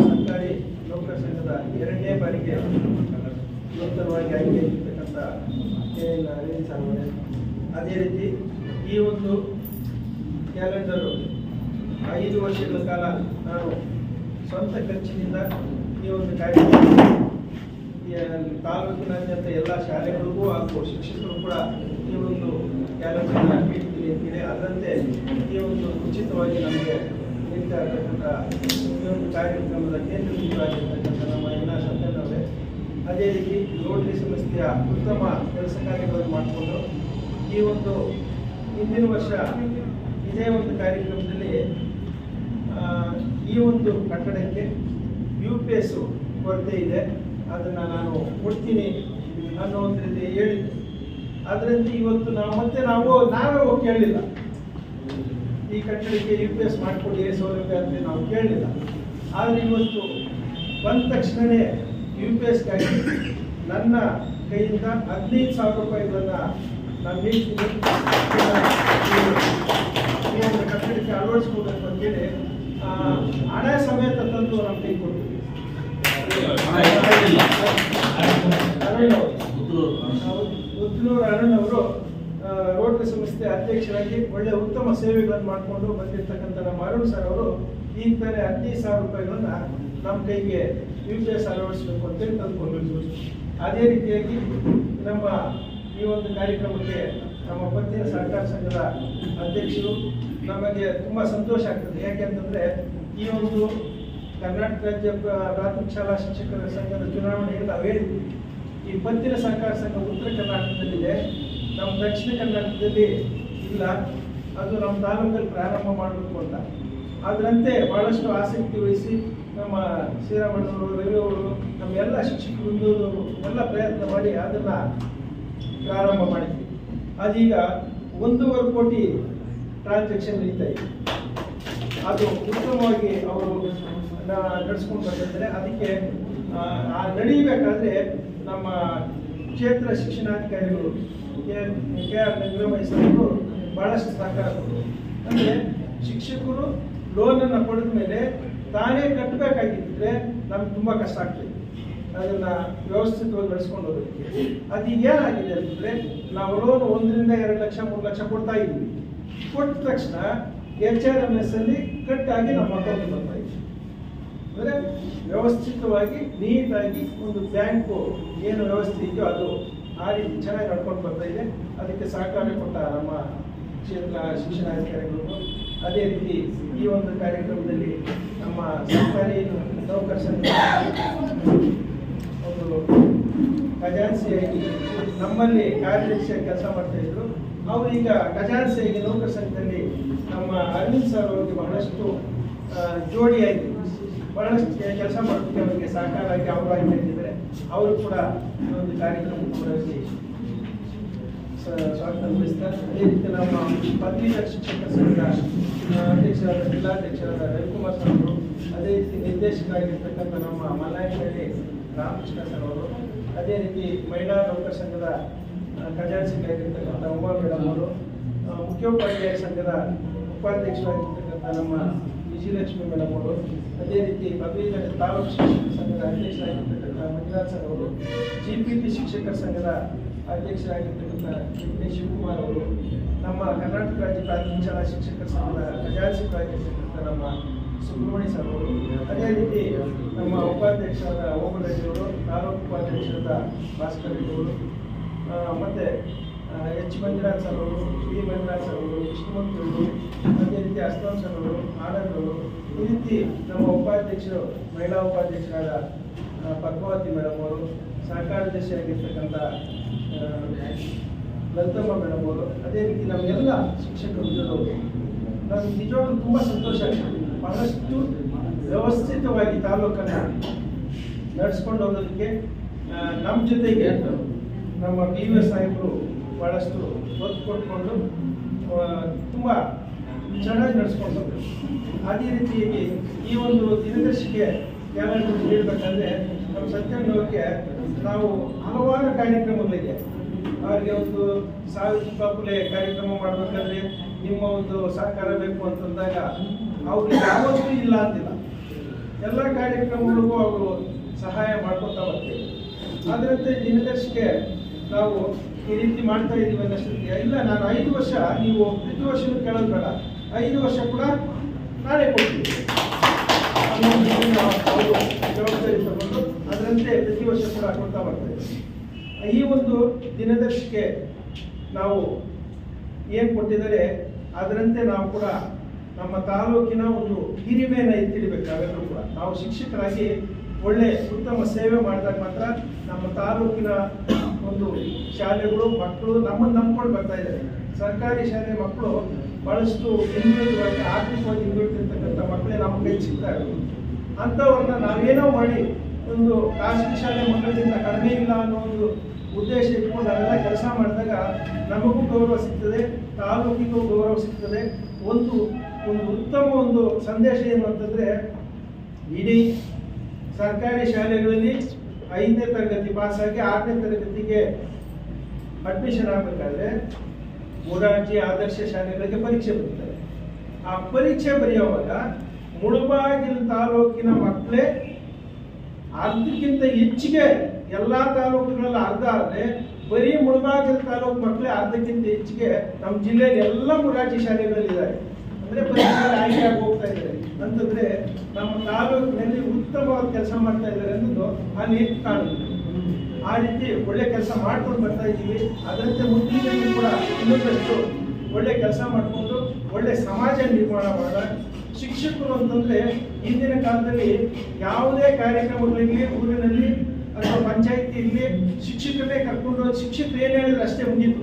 ಸರ್ಕಾರಿ ನೌಕರ ಸಂಘದ ಎರಡನೇ ಬಾರಿಗೆ ನೂತನವಾಗಿ ಆಯ್ಕೆಯಾಗಿರ್ತಕ್ಕಂಥ ಅದೇ ರೀತಿ ಈ ಒಂದು ಕ್ಯಾಲೆಂಡರು ಐದು ವರ್ಷಗಳ ಕಾಲ ನಾನು ಸ್ವಂತ ಖರ್ಚಿನಿಂದ ಈ ಒಂದು ಕಾರ್ಯಕ್ರಮ ತಾಲೂಕಿನಾದ್ಯಂತ ಎಲ್ಲ ಶಾಲೆಗಳಿಗೂ ಹಾಗೂ ಶಿಕ್ಷಕರು ಕೂಡ ಈ ಒಂದು ಕ್ಯಾಲೆಂಡರ್ ನೀಡ್ತೀನಿ ಅಂತೇಳಿ ಅದರಂತೆ ಈ ಒಂದು ಉಚಿತವಾಗಿ ನಮಗೆ ನೀಡ್ತಾ ಆಗಿರ್ತಕ್ಕಂಥ ಈ ಒಂದು ಕಾರ್ಯಕ್ರಮದ ಕೇಂದ್ರ ಬಿಂದುವಾಗಿರ್ತಕ್ಕಂಥ ನಮ್ಮ ಎಲ್ಲ ಸತ್ಯನವರೇ ಅದೇ ರೀತಿ ರೋಟರಿ ಸಂಸ್ಥೆಯ ಉತ್ತಮ ಕೆಲಸ ಕಾರ್ಯಗಳನ್ನು ಮಾಡಿಕೊಂಡು ಈ ಒಂದು ಹಿಂದಿನ ವರ್ಷ ಇದೇ ಒಂದು ಕಾರ್ಯಕ್ರಮದಲ್ಲಿ ಈ ಒಂದು ಕಟ್ಟಡಕ್ಕೆ ಯು ಪಿ ಎಸ್ಸು ಕೊರತೆ ಇದೆ. ಅದನ್ನು ನಾನು ಕೊಡ್ತೀನಿ ಅನ್ನೋ ಒಂದು ರೀತಿ ಹೇಳಿದ್ದೆ. ಅದರಿಂದ ಇವತ್ತು ನಾವು ಮತ್ತೆ ನಾವು ನಾವೇ ಹೋಗಿ ಕೇಳಲಿಲ್ಲ. ಈ ಕಟ್ಟಡಕ್ಕೆ ಯು ಪಿ ಎಸ್ ಮಾಡಿಕೊಡಿ ಸೌಲಭ್ಯ ಅಂತ ನಾವು ಕೇಳಲಿಲ್ಲ. ಆದರೆ ಇವತ್ತು ಬಂದ ತಕ್ಷಣವೇ ಯು ಪಿ ಎಸ್ಗಾಗಿ ನನ್ನ ಕೈಯಿಂದ ಹದಿನೈದು ಸಾವಿರ ರೂಪಾಯಿಗಳನ್ನು ನಾನು ನೀಡ್ತೀನಿ ಒಂದು ಕಟ್ಟಡಕ್ಕೆ ಅಳವಡಿಸ್ಕೋಬೇಕು ಅಂತೇಳಿ ಹಣ ಸಮೇತ ತಂದು ನಮ್ಮ ಕೈ ಕೊಡ್ತೀವಿ ಅರುಣ್ ಅವರು ರೋಟರಿ ಸಂಸ್ಥೆ ಅಧ್ಯಕ್ಷರಾಗಿ ಒಳ್ಳೆ ಉತ್ತಮ ಸೇವೆಗಳನ್ನು ಮಾಡಿಕೊಂಡು ಬಂದಿರತಕ್ಕಂಥ ನಮ್ಮ ಅರುಣ್ ಸರ್ ಅವರು ಈ ತಾನೇ ಹದಿನೈದು ಸಾವಿರ ರೂಪಾಯಿಗಳನ್ನ ನಮ್ಮ ಕೈಗೆ ಯು ಪಿ ಎಸ್ ಅಳವಡಿಸಬೇಕು ಅಂತೇಳಿ ತಂದುಕೊಂಡಿದ್ದರು ಅದೇ ರೀತಿಯಾಗಿ ನಮ್ಮ ಈ ಒಂದು ಕಾರ್ಯಕ್ರಮಕ್ಕೆ ನಮ್ಮ ಪತ್ತಿನ ಸಹಕಾರ ಸಂಘದ ಅಧ್ಯಕ್ಷರು ನಮಗೆ ತುಂಬ ಸಂತೋಷ ಆಗ್ತದೆ. ಯಾಕೆಂತಂದರೆ ಈ ಒಂದು ಕರ್ನಾಟಕ ರಾಜ್ಯ ಪ್ರಾಥಮಿಕ ಶಾಲಾ ಶಿಕ್ಷಕರ ಸಂಘದ ಚುನಾವಣೆಗೆ ನಾವು ಹೇಳಿದ್ವಿ. ಈ ಪತ್ತಿನ ಸಹಕಾರ ಸಂಘ ಉತ್ತರ ಕರ್ನಾಟಕದಲ್ಲಿದೆ. ನಮ್ಮ ದಕ್ಷಿಣ ಕನ್ನಡದಲ್ಲಿ ಇಲ್ಲ. ಅದು ನಮ್ಮ ತಾಲೂಕಲ್ಲಿ ಪ್ರಾರಂಭ ಮಾಡಬೇಕು ಅಂತ. ಅದರಂತೆ ಬಹಳಷ್ಟು ಆಸಕ್ತಿ ವಹಿಸಿ ನಮ್ಮ ಶ್ರೀರಾಮಣ್ಣವರು ರವಿ ಅವರು ನಮ್ಮ ಎಲ್ಲ ಶಿಕ್ಷಕ ವೃಂದದವರು ಎಲ್ಲ ಪ್ರಯತ್ನ ಮಾಡಿ ಅದನ್ನ ಪ್ರಾರಂಭ ಮಾಡಿದ್ವಿ. ಅದೀಗ ಒಂದೂವರೆ ಕೋಟಿ ಟ್ರಾನ್ಸಾಕ್ಷನ್ ನಡೀತಾ ಇದೆ. ಅದು ಉತ್ತಮವಾಗಿ ಅವರು ನಡೆಸ್ಕೊಂಡು ಬರ್ತಿದ್ದಾರೆ ಅದಕ್ಕೆ ನಡೀಬೇಕಾದ್ರೆ ನಮ್ಮ ಕ್ಷೇತ್ರ ಶಿಕ್ಷಣಾಧಿಕಾರಿಗಳು ನಿರ್ವಹಿಸಲು ಬಹಳಷ್ಟು ಸಹಕಾರ ಕೊಟ್ಟರು ಅಂದರೆ ಶಿಕ್ಷಕರು ಲೋನನ್ನು ಪಡೆದ ಮೇಲೆ ತಾನೇ ಕಟ್ಟಬೇಕಾಗಿದ್ದರೆ ನಮ್ಗೆ ತುಂಬ ಕಷ್ಟ ಆಗ್ತದೆ. ಅದನ್ನ ವ್ಯವಸ್ಥಿತವಾಗಿ ನಡೆಸ್ಕೊಂಡು ಹೋಗೋದಕ್ಕೆ. ಅದು ಏನಾಗಿದೆ ಅಂತಂದ್ರೆ ನಾವು ಲೋನ್ ಒಂದರಿಂದ ಎರಡು ಲಕ್ಷ, ಮೂರು ಲಕ್ಷ ಕೊಡ್ತಾ ಇದ್ವಿ ಕೊಟ್ಟ ತಕ್ಷಣ ಎಚ್ ಆರ್ ಎಂ ಎಸ್ ಅಲ್ಲಿ ಕಟ್ ಆಗಿ ನಮ್ಮ ಅಕೌಂಟ್ ಬರ್ತಾ ಇದೆ. ಅಂದರೆ ವ್ಯವಸ್ಥಿತವಾಗಿ ನೀಟಾಗಿ ಒಂದು ಬ್ಯಾಂಕು ಏನು ವ್ಯವಸ್ಥೆ ಇದೆಯೋ ಅದು ಆ ರೀತಿ ಚೆನ್ನಾಗಿ ನಡ್ಕೊಂಡು ಬರ್ತಾ ಇದೆ. ಅದಕ್ಕೆ ಸಹಕಾರ ಕೊಟ್ಟ ನಮ್ಮ ಕ್ಷೇತ್ರ ಶಿಕ್ಷಣಾಧಿಕಾರಿಗಳು ಅದೇ ರೀತಿ ಈ ಒಂದು ಕಾರ್ಯಕ್ರಮದಲ್ಲಿ ನಮ್ಮ ಸರ್ಕಾರಿ ನೌಕರ ಒಂದು ಖಜಾನ್ಸಿಯಾಗಿ ನಮ್ಮಲ್ಲಿ ಕಾರ್ಯದರ್ಶಿಯಾಗಿ ಕೆಲಸ ಮಾಡ್ತಾ ಇದ್ರು. ಅವರು ಈಗ ಖಜಾನ್ಸಿಯಾಗಿ ನೌಕರ ಸಂಘದಲ್ಲಿ ನಮ್ಮ ಅರವಿಂದ್ ಸರ್ ಅವರಿಗೆ ಬಹಳಷ್ಟು ಜೋಡಿಯಾಗಿ ಬಹಳಷ್ಟು ಕೆಲಸ ಮಾಡೋದಕ್ಕೆ ಅವರಿಗೆ ಸಹಕಾರ ಆಗಿ ಅವರಾಗಿ ಅವರು ಕೂಡ ಈ ಒಂದು ಕಾರ್ಯಕ್ರಮಕ್ಕೆ ಕೂಡ ಇಲ್ಲಿ ಸ- ಸ್ವಾಗತ ಅದೇ ರೀತಿ ನಮ್ಮ ಪದವೀಧರ ಶಿಕ್ಷಕ ಸಂಘ ಅಧ್ಯಕ್ಷರಾದ ಜಿಲ್ಲಾಧ್ಯಕ್ಷರಾದ ರವಿಕುಮಾರ್ ಸರ್ ಅವರು, ಅದೇ ರೀತಿ ನಿರ್ದೇಶಕರಾಗಿರ್ತಕ್ಕಂಥ ನಮ್ಮ ಮಲ್ಲಾಯನಹಳ್ಳಿ ರಾಮಕೃಷ್ಣ ಸರ್ ಅವರು, ಅದೇ ರೀತಿ ಮಹಿಳಾ ನೌಕರ ಸಂಘದ ಖಜಾನ್ಸಿಗಾಗಿರ್ತಕ್ಕಂಥ ಉಮಾ ಮೇಡಮ್ ಅವರು ಮುಖ್ಯೋಪಾಧ್ಯಾಯ ಸಂಘದ ಉಪಾಧ್ಯಕ್ಷರಾಗಿರ್ತಕ್ಕಂಥ ನಮ್ಮ ವಿಜಯಲಕ್ಷ್ಮಿ ಮೇಡಮ್ ಅವರು ಅದೇ ರೀತಿ ಪದವೀಧರ ತಾಲೂಕು ಶಿಕ್ಷಕ ಸಂಘದ ಅಧ್ಯಕ್ಷರಾಗಿರ್ತಕ್ಕಂಥ ಮಂಜುನಾಥ್ ಸರ್ ಅವರು ಜಿ ಪಿ ಪಿ ಶಿಕ್ಷಕರ ಸಂಘದ ಅಧ್ಯಕ್ಷರಾಗಿರ್ತಕ್ಕಂಥ ಕೆ ಶಿವಕುಮಾರ್ ಅವರು, ನಮ್ಮ ಕರ್ನಾಟಕ ರಾಜ್ಯ ಪ್ರಾಥಮಿಕ ಶಾಲಾ ಶಿಕ್ಷಕರ ಸಂಘದ ಖಜಾಂಶಿಕರಾಗಿರ್ತಕ್ಕಂಥ ನಮ್ಮ ಸುಬ್ರಹ್ಮಣ್ಯ ಸರ್ ಅವರು, ಅದೇ ರೀತಿ ನಮ್ಮ ಉಪಾಧ್ಯಕ್ಷರಾದ ಓಮರಾಜ್ ಅವರು, ತಾಲೂಕು ಉಪಾಧ್ಯಕ್ಷರಾದ ಭಾಸ್ಕರ್ ಅವರು ಮತ್ತು ಎಚ್ ಮಂಜುನಾಥ್ ಸರ್ ಅವರು ಪಿ ಮಂಜುನಾಥ್ ಸರ್ ಅವರು ವಿಷ್ಣುಮೂರ್ತಿ ಅವರು ಅದೇ ರೀತಿ ಅಸ್ಲಾಂ ಸರ್ ಅವರು ಆನಂದ್ ಅವರು ಈ ರೀತಿ ನಮ್ಮ ಉಪಾಧ್ಯಕ್ಷರು ಮಹಿಳಾ ಉಪಾಧ್ಯಕ್ಷರಾದ ಪದ್ಮಾವತಿ ಮೇಡಮ್ ಅವರು ಆ, ಲಲಿತಮ್ಮ ಮೇಡಮ್ ಅವರು ಅದೇ ರೀತಿ ನಮ್ಮೆಲ್ಲ ಶಿಕ್ಷಕರು ಇದ್ದವರು ನಮ್ಗೆ ನಿಜವಾಗ್ಲೂ ತುಂಬ ಸಂತೋಷ ಆಗ್ತದೆ. ಬಹಳಷ್ಟು ವ್ಯವಸ್ಥಿತವಾಗಿ ತಾಲೂಕನ್ನು ನಡೆಸ್ಕೊಂಡು ಹೋಗೋದಕ್ಕೆ ನಮ್ಮ ಜೊತೆಗೆ ನಮ್ಮ ಬಿ ವಿ ಸಾಹೇಬರು ಭಾಳಷ್ಟು ಒತ್ತು ಕೊಟ್ಕೊಂಡು ತುಂಬ ಚೆನ್ನಾಗಿ ನಡೆಸ್ಕೊಂಡು ಅದೇ ರೀತಿಯಾಗಿ ಈ ಒಂದು ದಿನದರ್ಶಿಗೆ ಕ್ಯಾಲೆಂಡರ್ ನೀಡಬೇಕಂದ್ರೆ ನಮ್ಮ ಸತ್ಯಣ್ಣವ್ರಿಗೆ ನಾವು ಹಲವಾರು ಕಾರ್ಯಕ್ರಮಗಳಿಗೆ ಅವರಿಗೆ ಒಂದು ಸಾವಿರ ಕಾಪುಲೆ ಕಾರ್ಯಕ್ರಮ ಮಾಡಬೇಕಂದ್ರೆ ನಿಮ್ಮ ಒಂದು ಸಹಕಾರ ಬೇಕು ಅಂತಂದಾಗ ಅವ್ರಿಗೆ ಯಾವತ್ತೂ ಇಲ್ಲ ಅಂತಿಲ್ಲ ಎಲ್ಲ ಕಾರ್ಯಕ್ರಮಗಳಿಗೂ ಅವರು ಸಹಾಯ ಮಾಡ್ಕೊತಾ ಬರ್ತೀವಿ ಅದರಂತೆ ದಿನದರ್ಶಿಗೆ ನಾವು ಈ ರೀತಿ ಮಾಡ್ತಾ ಅನ್ನೋಷ್ಟೊತ್ತಿಗೆ ಇಲ್ಲ, ನಾನು ಐದು ವರ್ಷ, ನೀವು ಪ್ರತಿ ವರ್ಷನೂ ಕೇಳೋದು ಬೇಡ ಐದು ವರ್ಷ ಕೂಡ ನಾನೇ ಅವರು ಜವಾಬ್ದಾರಿ ತಗೊಂಡು ಅದರಂತೆ ಪ್ರತಿ ವರ್ಷ ಕೂಡ ಕೊಡ್ತಾ ಬರ್ತಾ ಇದ್ದೀವಿ. ಈ ಒಂದು ದಿನದರ್ಶಿಕೆ ನಾವು ಏನು ಕೊಟ್ಟಿದ್ದಾರೆ, ಅದರಂತೆ ನಾವು ಕೂಡ ನಮ್ಮ ತಾಲೂಕಿನ ಒಂದು ಹಿರಿಮೆಯನ್ನು ಎತ್ತಿಡಬೇಕು ನಾವೆಲ್ಲರೂ ಕೂಡ. ನಾವು ಶಿಕ್ಷಕರಾಗಿ ಒಳ್ಳೆ ಉತ್ತಮ ಸೇವೆ ಮಾಡಿದಾಗ ಮಾತ್ರ ನಮ್ಮ ತಾಲೂಕಿನ ಒಂದು ಶಾಲೆಗಳು, ಮಕ್ಕಳು ನಮ್ಮನ್ನು ನಂಬ್ಕೊಂಡು ಬರ್ತಾ ಇದ್ದಾರೆ. ಸರ್ಕಾರಿ ಶಾಲೆ ಮಕ್ಕಳು ಬಹಳಷ್ಟು ಹಿಂದುಳಿದವಾಗಿ ಆರ್ಥಿಕವಾಗಿ ಹಿಂದುಳಿದಿರ್ತಕ್ಕಂಥ ಮಕ್ಕಳೇ ನಮ್ಮ ಕೈ ಸಿಗ್ತಾ ಇರೋದು. ಅಂಥವ್ರನ್ನ ನಾವೇನೋ ಮಾಡಿ ಒಂದು ಖಾಸಗಿ ಶಾಲೆ ಮಕ್ಕಳಿಗಿಂತ ಕಡಿಮೆ ಇಲ್ಲ ಅನ್ನೋ ಒಂದು ಉದ್ದೇಶ ಇಟ್ಕೊಂಡು ಅವೆಲ್ಲ ಕೆಲಸ ಮಾಡಿದಾಗ ನಮಗೂ ಗೌರವ ಸಿಗ್ತದೆ, ತಾಲೂಕಿಗೂ ಗೌರವ ಸಿಗ್ತದೆ. ಒಂದು ಒಂದು ಉತ್ತಮ ಒಂದು ಸಂದೇಶ ಏನು ಅಂತಂದರೆ, ಇಡೀ ಸರ್ಕಾರಿ ಶಾಲೆಗಳಲ್ಲಿ ಐದನೇ ತರಗತಿ ಪಾಸಾಗಿ ಆರನೇ ತರಗತಿಗೆ ಅಡ್ಮಿಷನ್ ಆಗಬೇಕಾದ್ರೆ ಮೊರಾರ್ಜಿ ಆದರ್ಶ ಶಾಲೆಗಳಿಗೆ ಪರೀಕ್ಷೆ ಬರೀತಾರೆ ಆ ಪರೀಕ್ಷೆ ಬರೆಯುವಾಗ ಮುಳಬಾಗಿಲು ತಾಲೂಕಿನ ಮಕ್ಕಳೇ ಅರ್ಧಕ್ಕಿಂತ ಹೆಚ್ಚಿಗೆ ಎಲ್ಲ ತಾಲೂಕುಗಳಲ್ಲಿ ಅರ್ಧ ಆದರೆ ಬರೀ ಮುಳಬಾಗಿಲು ತಾಲೂಕು ಮಕ್ಕಳೇ ಅರ್ಧಕ್ಕಿಂತ ಹೆಚ್ಚಿಗೆ ನಮ್ಮ ಜಿಲ್ಲೆಯಲ್ಲಿ ಎಲ್ಲ ಮುರಾರ್ಜಿ ಅಂದ್ರೆ ಆಯ್ಕೆ ಆಯ್ಕೆಯಾಗಿ ಹೋಗ್ತಾ ಇದ್ದಾರೆ. ಅಂತಂದ್ರೆ ನಮ್ಮ ತಾಲೂಕಿನಲ್ಲಿ ಉತ್ತಮವಾದ ಕೆಲಸ ಮಾಡ್ತಾ ಇದ್ದಾರೆ ಅನ್ನೋದು ಎದ್ದು ಕಾಣುತ್ತೆ ಆ ರೀತಿ ಒಳ್ಳೆ ಕೆಲಸ ಮಾಡ್ಕೊಂಡು ಬರ್ತಾ ಇದ್ದೀವಿ. ಅದರಂತೆ ಮುಂದಿನ ಕೂಡ ಇನ್ನೊಂದಷ್ಟು ಒಳ್ಳೆ ಕೆಲಸ ಮಾಡಿಕೊಂಡು ಒಳ್ಳೆ ಸಮಾಜ ನಿರ್ಮಾಣ ಮಾಡ ಶಿಕ್ಷಕರು ಅಂತಂದ್ರೆ ಹಿಂದಿನ ಕಾಲದಲ್ಲಿ ಯಾವುದೇ ಕಾರ್ಯಕ್ರಮಗಳಿರಲಿ, ಊರಿನಲ್ಲಿ ಅಥವಾ ಪಂಚಾಯತಿ ಇರಲಿ ಶಿಕ್ಷಕರನ್ನೇ ಕರ್ಕೊಂಡು ಶಿಕ್ಷಕರು ಏನು ಹೇಳಿದ್ರೆ ಅಷ್ಟೇ ಮುಗೀತು.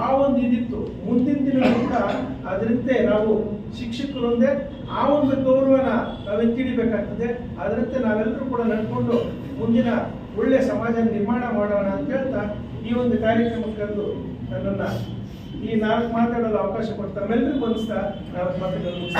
ಆ ಒಂದು ಇದಿತ್ತು. ಮುಂದಿನ ದಿನಗಳಿಂದ ಕೂಡ ಅದರಂತೆ ನಾವು ಶಿಕ್ಷಕರೊಂದೆ ಆ ಒಂದು ಗೌರವನ ನಾವು ಎತ್ತಿಡಿಬೇಕಾಗ್ತದೆ ಅದರಂತೆ ನಾವೆಲ್ಲರೂ ಕೂಡ ನಡ್ಕೊಂಡು ಮುಂದಿನ ಒಳ್ಳೆ ಸಮಾಜ ನಿರ್ಮಾಣ ಮಾಡೋಣ ಅಂತ ಹೇಳ್ತಾ ಈ ಒಂದು ಕಾರ್ಯಕ್ರಮಕ್ಕೆ ಕರೆದು ನನ್ನನ್ನ ಈ ನಾಲ್ಕು ಮಾತಾಡಲು ಅವಕಾಶ ಕೊಟ್ಟು ತಮ್ಮೆಲ್ಲರಿಗೂ ಅನಿಸ್ತಾ ನಾಲ್ಕು ಮಾತುಗಳನ್ನು